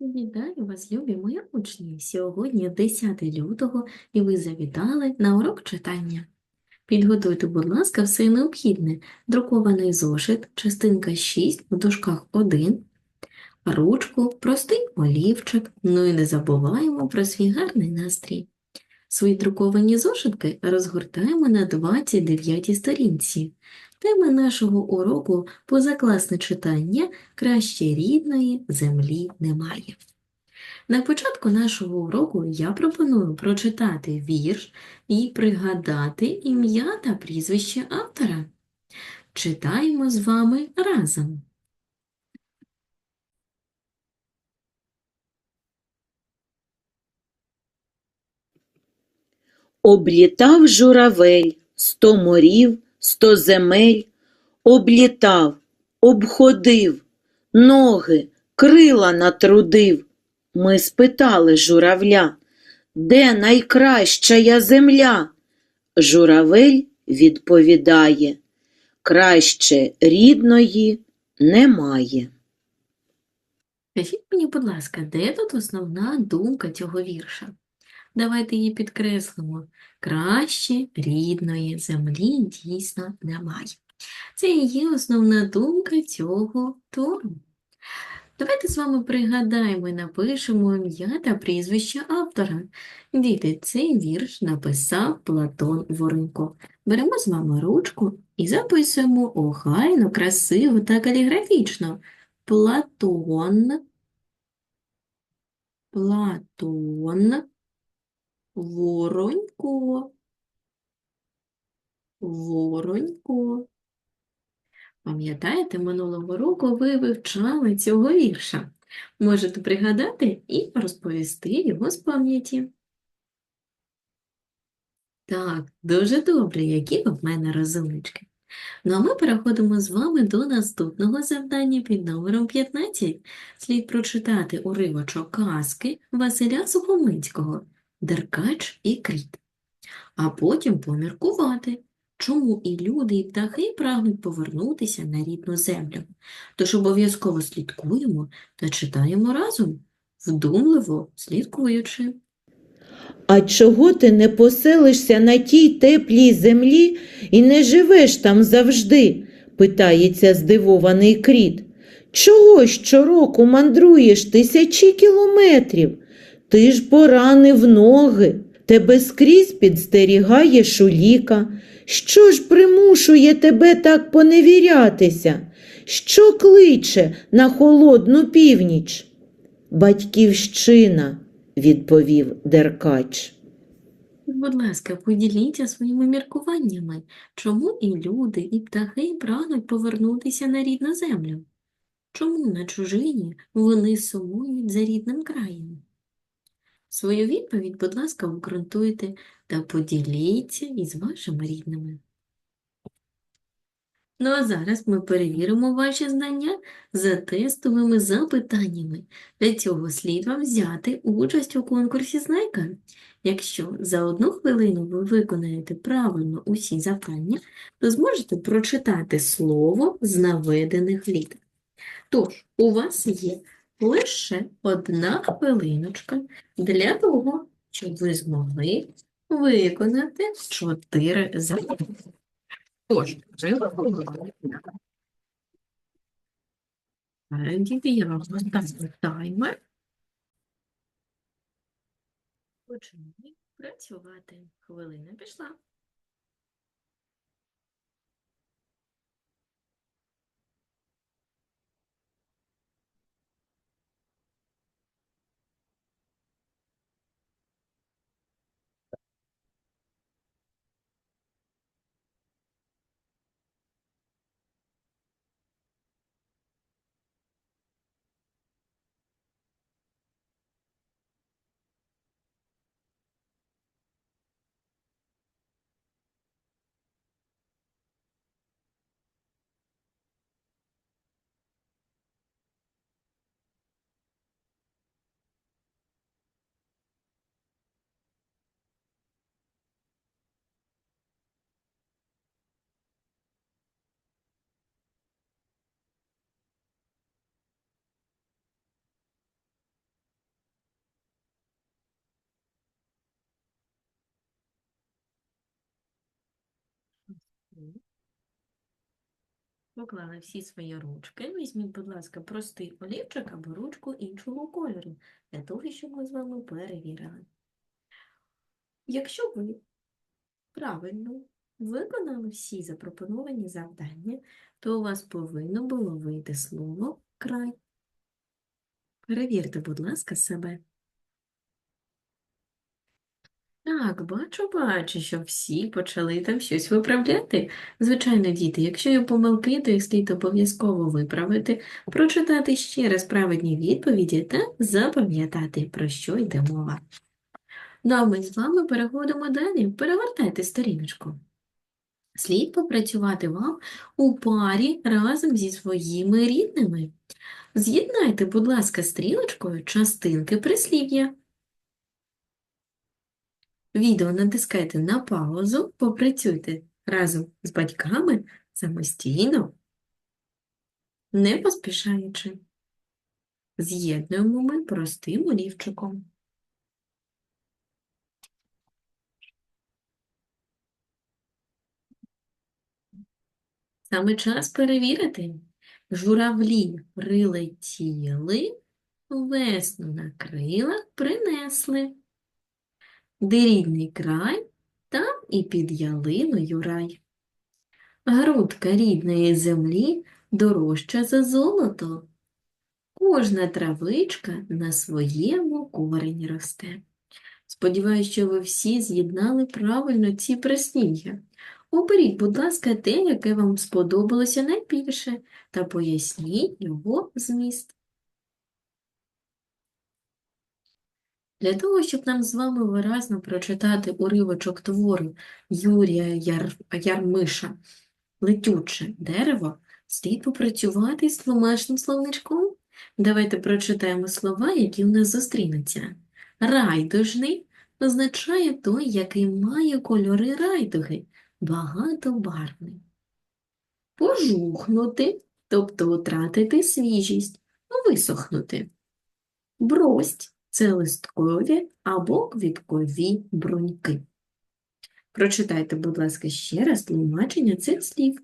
Вітаю вас, любі мої учні! Сьогодні 10 лютого і ви завітали на урок читання. Підготуйте, будь ласка, все необхідне. Друкований зошит, частинка 6 в дужках 1, ручку, простий олівчик, ну і не забуваємо про свій гарний настрій. Свої друковані зошитки розгортаємо на 29 сторінці. Тема нашого уроку позакласне читання краще рідної землі немає. На початку нашого уроку я пропоную прочитати вірш і пригадати ім'я та прізвище автора. Читаємо з вами разом. Облітав журавель сто морів, сто земель, облітав, обходив, ноги, крила натрудив. Ми спитали журавля, де найкращая земля? Журавель відповідає, краще рідної немає. Скажіть мені, будь ласка, де тут основна думка цього вірша? Давайте її підкреслимо. Краще рідної землі дійсно немає. Це і є основна думка цього твору. Давайте з вами пригадаємо і напишемо ім'я та прізвище автора. Діти, цей вірш написав Платон Воронько. Беремо з вами ручку і записуємо охайно, красиво та каліграфічно. Платон, Платон, Воронько, Воронько. Пам'ятаєте, минулого року ви вивчали цього вірша. Можете пригадати і розповісти його з пам'яті. Так, дуже добре, які ви в мене розумнички. Ну а ми переходимо з вами до наступного завдання під номером 15. Слід прочитати уривочок казки Василя Сухомлинського «Деркач і кріт», а потім поміркувати, чому і люди, і птахи прагнуть повернутися на рідну землю. Тож обов'язково слідкуємо та читаємо разом, вдумливо слідкуючи. А чого ти не поселишся на тій теплій землі і не живеш там завжди? питається здивований кріт. Чого щороку мандруєш тисячі кілометрів? Ти ж поранив ноги, тебе скрізь підстерігає шуліка. Що ж примушує тебе так поневірятися? Що кличе на холодну північ? Батьківщина, відповів Деркач. Будь ласка, поділіться своїми міркуваннями, чому і люди, і птахи прагнуть повернутися на рідну землю? Чому на чужині вони сумують за рідним краєм? Свою відповідь, будь ласка, обґрунтуйте та поділіться із вашими рідними. Ну а зараз ми перевіримо ваші знання за тестовими запитаннями. Для цього слід вам взяти участь у конкурсі «Знайка». Якщо за одну хвилину ви виконаєте правильно усі завдання, то зможете прочитати слово з наведених літер. Тож, у вас є лише одна хвилиночка для того, щоб ви змогли виконати чотири завдання. Тож, діти, я вам поставлю таймер. Почнемо працювати. Хвилина пішла. Поклали всі свої ручки. Візьміть, будь ласка, простий олівчик або ручку іншого кольору, для того, щоб ми з вами перевірили. Якщо ви правильно виконали всі запропоновані завдання, то у вас повинно було вийти слово край. Перевірте, будь ласка, себе. Так, бачу, бачу, що всі почали там щось виправляти. Звичайно, діти, якщо є помилки, то їх слід обов'язково виправити, прочитати ще раз правильні відповіді та запам'ятати, про що йде мова. Ну, а ми з вами переходимо далі. Перевертайте сторіночку. Слід попрацювати вам у парі разом зі своїми рідними. З'єднайте, будь ласка, стрілочкою частинки прислів'я. Відео натискайте на паузу, попрацюйте разом з батьками самостійно, не поспішаючи. З'єднуємо ми простим олівчиком. Саме час перевірити. Журавлі прилетіли, весну на крилах принесли. Де рідний край, там і під ялиною рай. Грудка рідної землі дорожча за золото. Кожна травичка на своєму корені росте. Сподіваюсь, що ви всі з'єднали правильно ці прислів'я. Оберіть, будь ласка, те, яке вам сподобалося найбільше, та поясніть його зміст. Для того, щоб нам з вами виразно прочитати уривочок твору Юрія Яр... Ярмиша «Летюче дерево», слід попрацювати з тлумачним словничком. Давайте прочитаємо слова, які у нас зустрінуться. Райдужний означає той, який має кольори райдуги, багатобарвний. Пожухнути, тобто втратити свіжість, висохнути. Брость це листкові або квіткові бруньки. Прочитайте, будь ласка, ще раз тлумачення цих слів.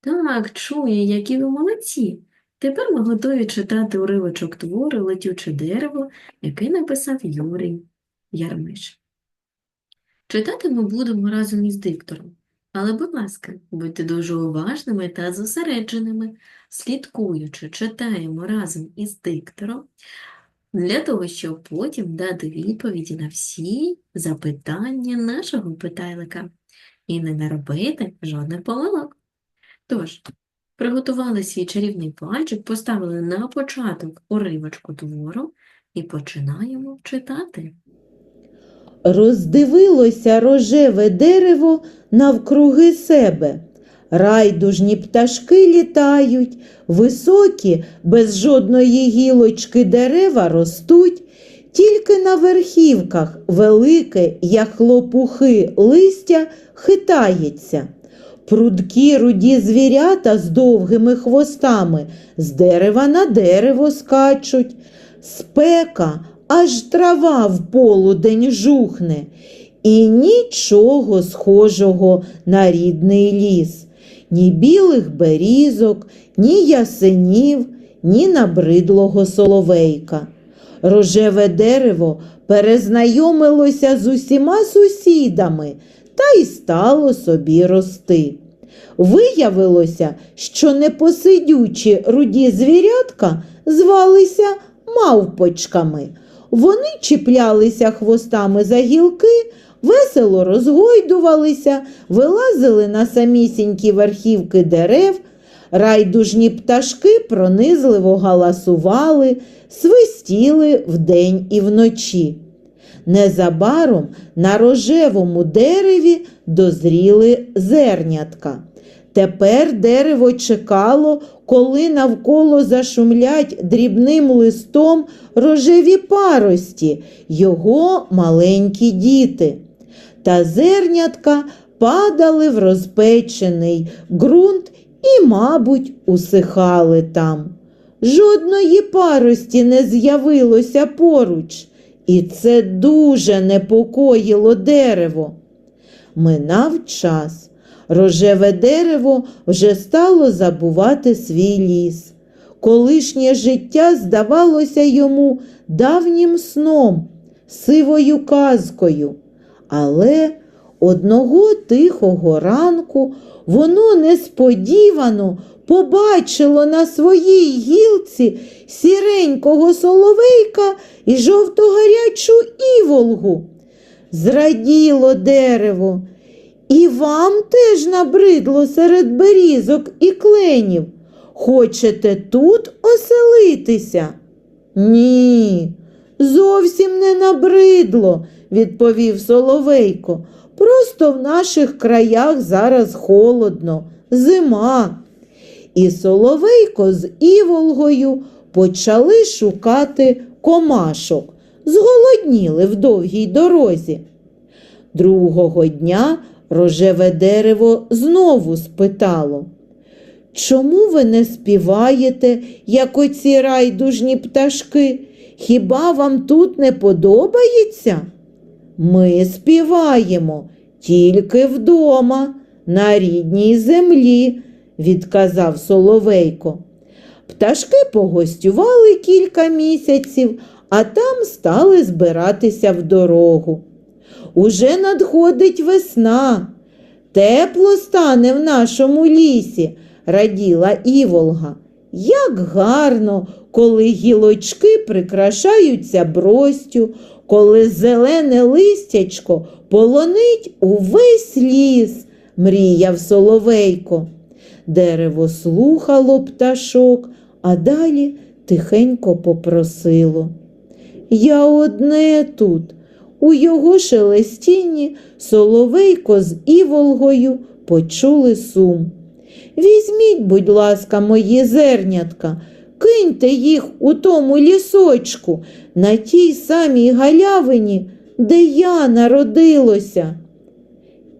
Так, чую, які ви молодці. Тепер ми готові читати уривочок твору «Летюче дерево», який написав Юрій Ярмиш. Читати ми будемо разом із диктором. Але, будь ласка, будьте дуже уважними та зосередженими, слідкуючи, читаємо разом із диктором, для того, щоб потім дати відповіді на всі запитання нашого питайлика і не наробити жодних помилок. Тож, приготували свій чарівний пальчик, поставили на початок уривочку твору і починаємо читати. Роздивилося рожеве дерево навкруги себе. Райдужні пташки літають, високі, без жодної гілочки дерева ростуть, тільки на верхівках велике, як хлопухи листя, хитається. Прудкі руді звірята з довгими хвостами з дерева на дерево скачуть. Спека, аж трава в полудень жухне, і нічого схожого на рідний ліс, ні білих берізок, ні ясенів, ні набридлого соловейка. Рожеве дерево перезнайомилося з усіма сусідами та й стало собі рости. Виявилося, що непосидючі руді звірятка звалися мавпочками. Вони чіплялися хвостами за гілки, весело розгойдувалися, вилазили на самісінькі верхівки дерев, райдужні пташки пронизливо галасували, свистіли вдень і вночі. Незабаром на рожевому дереві дозріли зернятка. Тепер дерево чекало, коли навколо зашумлять дрібним листом рожеві парості, його маленькі діти. Та зернятка падали в розпечений ґрунт і, мабуть, усихали там. Жодної парості не з'явилося поруч, і це дуже непокоїло дерево. минав час. Рожеве дерево вже стало забувати свій ліс. Колишнє життя здавалося йому давнім сном, сивою казкою. Але одного тихого ранку воно несподівано побачило на своїй гілці сіренького соловейка і жовтогарячу іволгу. Зраділо дерево. І вам теж набридло серед берізок і кленів. Хочете тут оселитися? Ні, зовсім не набридло, відповів Соловейко. Просто в наших краях зараз холодно, зима. І Соловейко з Іволгою почали шукати комашок, зголодніли в довгій дорозі. Другого дня рожеве дерево знову спитало. Чому ви не співаєте, як оці райдужні пташки? Хіба вам тут не подобається? Ми співаємо тільки вдома, на рідній землі, відказав Соловейко. Пташки погостювали кілька місяців, а там стали збиратися в дорогу. Уже надходить весна. Тепло стане в нашому лісі, раділа Іволга. Як гарно, коли гілочки прикрашаються бростю, коли зелене листячко полонить увесь ліс, мріяв Соловейко. Дерево слухало пташок, а далі тихенько попросило. Я одне тут. У його шелестінні Соловейко з Іволгою почули сум. Візьміть, будь ласка, мої зернятка, киньте їх у тому лісочку, на тій самій галявині, де я народилося.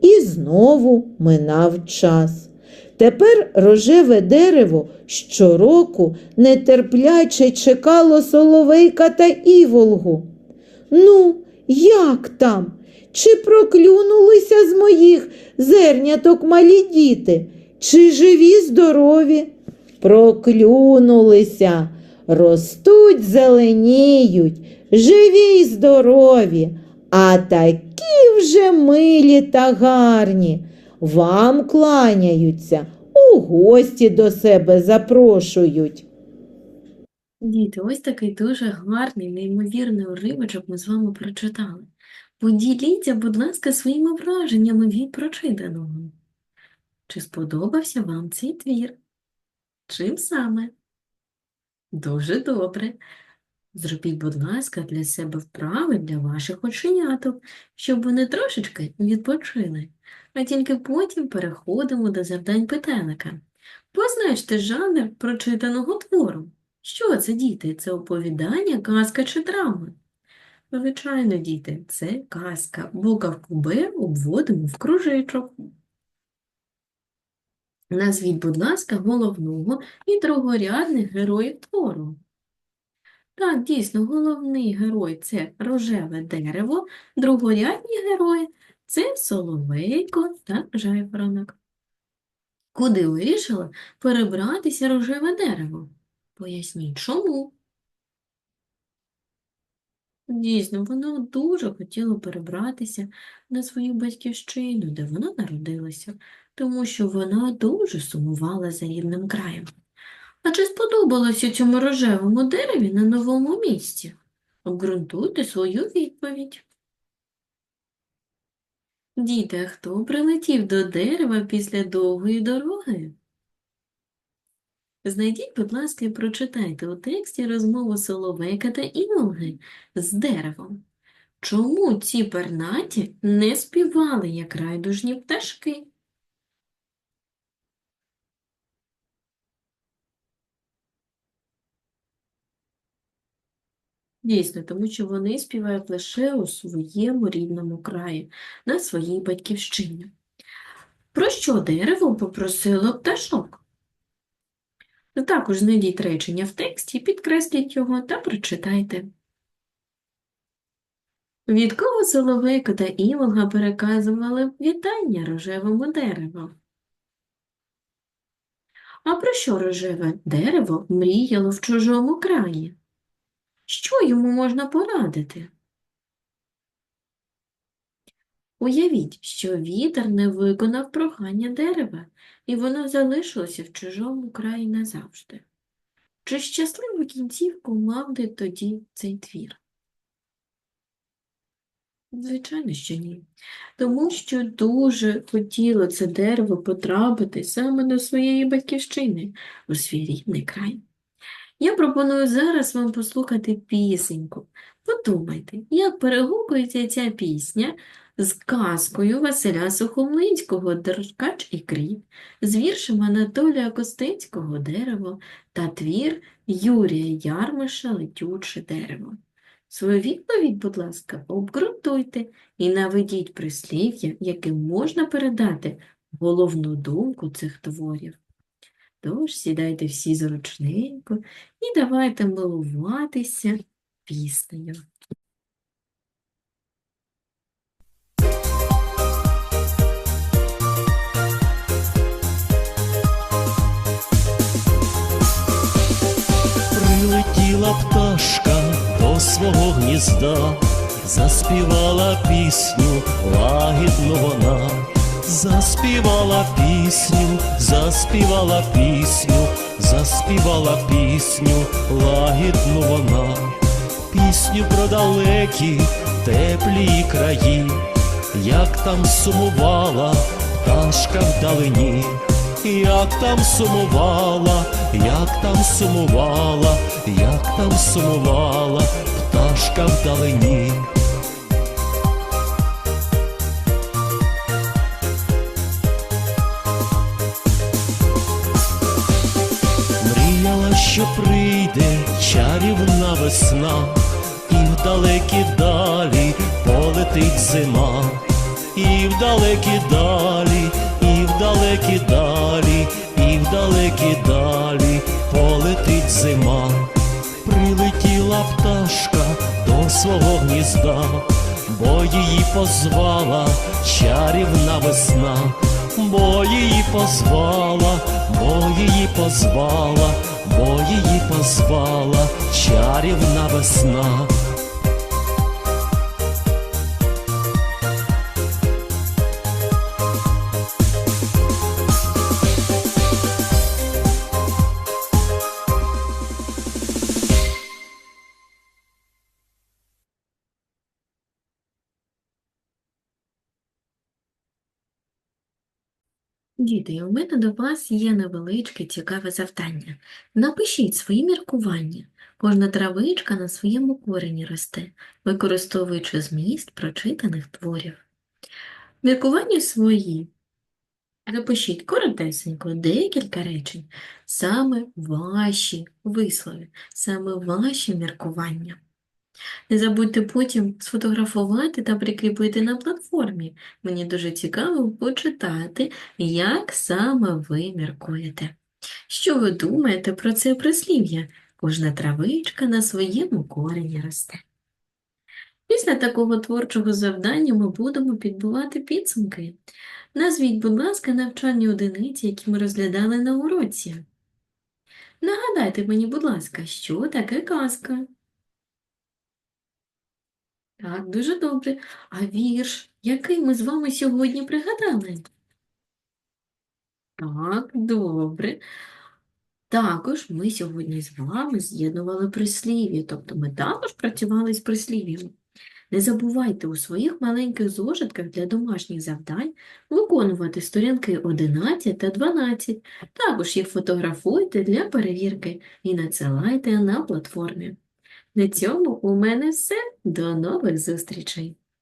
І знову минав час. Тепер рожеве дерево щороку нетерпляче чекало Соловейка та Іволгу. Ну, як там? Чи проклюнулися з моїх зерняток малі діти? Чи живі здорові? Проклюнулися, ростуть, зеленіють, живі й здорові, а такі вже милі та гарні. Вам кланяються, у гості до себе запрошують. Діти, ось такий дуже гарний, неймовірний уривочок ми з вами прочитали. Поділіться, будь ласка, своїми враженнями від прочитаного. Чи сподобався вам цей твір? Чим саме? Дуже добре. Зробіть, будь ласка, для себе вправи для ваших оченяток, щоб вони трошечки відпочили. А тільки потім переходимо до завдань питальника. Позначте жанр прочитаного твору. Що це, діти? Це оповідання, казка чи драма? Звичайно, діти, це казка. Буковку Б обводимо в кружечок. Назвіть, будь ласка, головного і другорядних героїв твору. Так, дійсно, головний герой – це рожеве дерево, другорядні герої – це соловейко та жайворонок. Куди вирішила перебратися рожеве дерево? Поясніть, чому? Дійсно, воно дуже хотіло перебратися на свою батьківщину, де вона народилася, тому що вона дуже сумувала за рідним краєм. А чи сподобалося цьому рожевому дереві на новому місці? Обґрунтуйте свою відповідь. Діти, а хто прилетів до дерева після довгої дороги? Знайдіть, будь ласка, і прочитайте у тексті розмову Соловейка та Іволги з деревом. Чому ці пернаті не співали, як райдужні пташки? Дійсно, тому що вони співають лише у своєму рідному краї, на своїй батьківщині. Про що дерево попросило пташок? Також знайдіть речення в тексті, підкресліть його та прочитайте. Від кого Соловейко та Іволга переказували вітання рожевому дереву? А про що рожеве дерево мріяло в чужому краї? Що йому можна порадити? Уявіть, що вітер не виконав прохання дерева, і воно залишилося в чужому краї назавжди. Чи щасливу кінцівку мав би тоді цей твір? Звичайно, що ні. Тому що дуже хотіло це дерево потрапити саме до своєї батьківщини, у свій рідний край. Я пропоную зараз вам послухати пісеньку. Подумайте, як перегукується ця пісня з казкою Василя Сухомлинського «Деркач і кріт», з віршем Анатолія Костецького «Дерево» та твір Юрія Ярмиша «Летюче дерево». Свою відповідь, будь ласка, обґрунтуйте і наведіть прислів'я, яким можна передати головну думку цих творів. Тож сідайте всі зручненько і давайте милуватися піснею. Прилетіла пташка до свого гнізда, заспівала пісню, лагідну вона, заспівала пісню, заспівала пісню, заспівала пісню, лагідну вона, пісню про далекі, теплі краї, як там сумувала пташка вдалині. Як там сумувала, як там сумувала, як там сумувала пташка вдалині. Що прийде чарівна весна, і в далекі далі полетить зима, і в далекі далі, і в далекі далі, і в далекі далі полетить зима. Прилетіла пташка до свого гнізда, бо її позвала чарівна весна, бо її позвала, бо її позвала, бо її позвала чарівна весна. Діти, у мене до вас є невеличке цікаве завдання. Напишіть свої міркування. Кожна травичка на своєму корені росте, використовуючи зміст прочитаних творів. Міркування свої. Запишіть коротесенько декілька речень, саме ваші вислови, саме ваші міркування. Не забудьте потім сфотографувати та прикріпити на платформі. Мені дуже цікаво почитати, як саме ви міркуєте. Що ви думаєте про це прислів'я? Кожна травичка на своєму корені росте. Після такого творчого завдання ми будемо підбивати підсумки. Назвіть, будь ласка, навчальні одиниці, які ми розглядали на уроці. Нагадайте мені, будь ласка, що таке казка? Так, дуже добре. А вірш, який ми з вами сьогодні пригадали? Так, добре. Також ми сьогодні з вами з'єднували прислів'я, тобто ми також працювали з прислів'ями. Не забувайте у своїх маленьких зошитках для домашніх завдань виконувати сторінки 11 та 12. Також їх фотографуйте для перевірки і надсилайте на платформі. На цьому у мене все. До нових зустрічей!